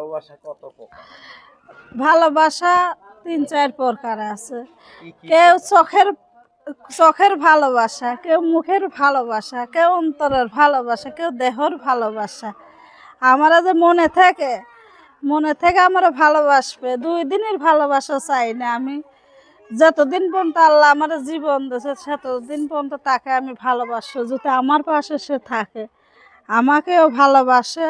ভালোবাসা কত প্রকার? ভালোবাসা তিন চার প্রকার আছে। কেউ চোখের চোখের ভালোবাসা কেউ মুখের ভালোবাসা কেউ অন্তরের ভালোবাসা কেউ দেহর ভালোবাসা। আমরা যে মনে থেকে মনে থেকে আমরা ভালোবাসবে দুই দিনের ভালোবাসা চাই না আমি। যতদিন পর্যন্ত আল্লাহ আমার জীবন দিয়েছে সেতদিন পর্যন্ত তাকে আমি ভালোবাসবো যদি আমার পাশে সে থাকে আমাকেও ভালোবাসে।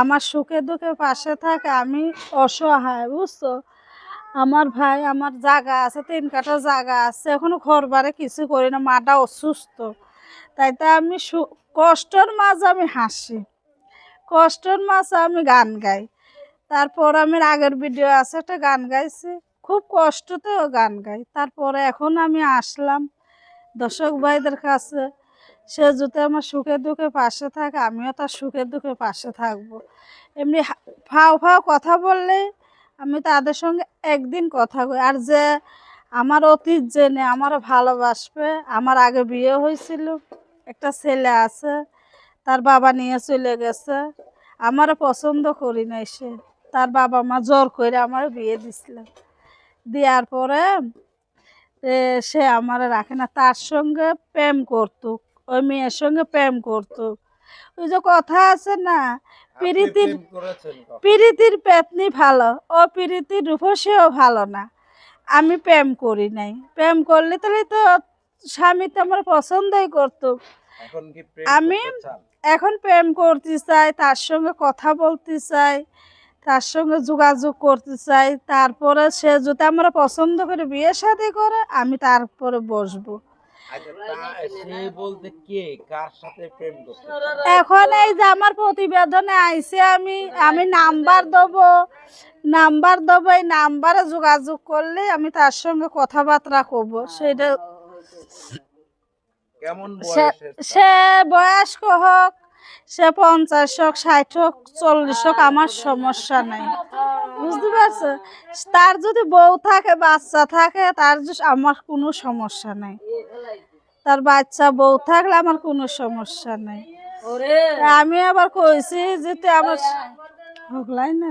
আমার সুখে দুঃখে পাশে থাকে, আমি অসহায়, বুঝছ? আমার ভাই আমার জায়গা আছে, তিন কাঠা জায়গা আছে, এখনও ঘর বাড়ি কিছু করি না, মাটা অসুস্থ। তাই তো আমি কষ্টর মাঝে আমি হাসি, কষ্টর মাঝে আমি গান গাই। তারপর আমি আগের ভিডিও আছে, একটা গান গাইছি, খুব কষ্টতেও গান গাই। তারপরে এখন আমি আসলাম দর্শক ভাইদের কাছে। সে যদি আমার সুখে দুঃখে পাশে থাকে, আমিও তার সুখে দুঃখে পাশে থাকব। এমনি ফাও ফাও কথা বললে আমি তাদের সঙ্গে একদিন কথা কই। আর যে আমার অতীত জেনে আমারও ভালোবাসবে, আমার আগে বিয়ে হয়েছিল, একটা ছেলে আছে, তার বাবা নিয়ে চলে গেছে আমারও পছন্দ করি নাই সে। তার বাবা মা জোর করে আমার বিয়ে দিছিল। দেওয়ার পরে সে আমার রাখে না, তার সঙ্গে প্রেম করতো। ওই মেয়ের সঙ্গে প্রেম করত। ওই যে কথা আছে না প্রীতির? প্রীতির পেতনি ভালো ও প্রীতির রূপসীও ভালো না। আমি প্রেম করি নাই। প্রেম করলে তাহলে তো স্বামী তো আমার পছন্দই করতো। আমি- এখন প্রেম করতে চাই তার সঙ্গে কথা বলতে চাই তার সঙ্গে যোগাযোগ করতে চাই। তারপরে সে যদি আমরা পছন্দ করে বিয়ে শাদি করে আমি তারপরে বসবো। আচ্ছা, তা- সে বলতে কে কার সাথে প্রেম করতে চান? এখন এই যে আমার প্রতিবেদনে আইসে আমি আমি নাম্বার দেব নাম্বার দেবো এই নাম্বারে যোগাযোগ করলে আমি তার সঙ্গে কথাবার্তা করব সেটা সে বয়স্ক হোক সে পঞ্চাশ হোক ষাট হোক চল্লিশ হোক আমার সমস্যা নাই। বুঝতে পারছ? তার যদি বউ থাকে বাচ্চা থাকে তার আমার কোনো সমস্যা নাই। তার বাচ্চা বউ থাকলে আমার কোনো সমস্যা নাই। আমি আবার কইছি যে তুই আমার লাইন না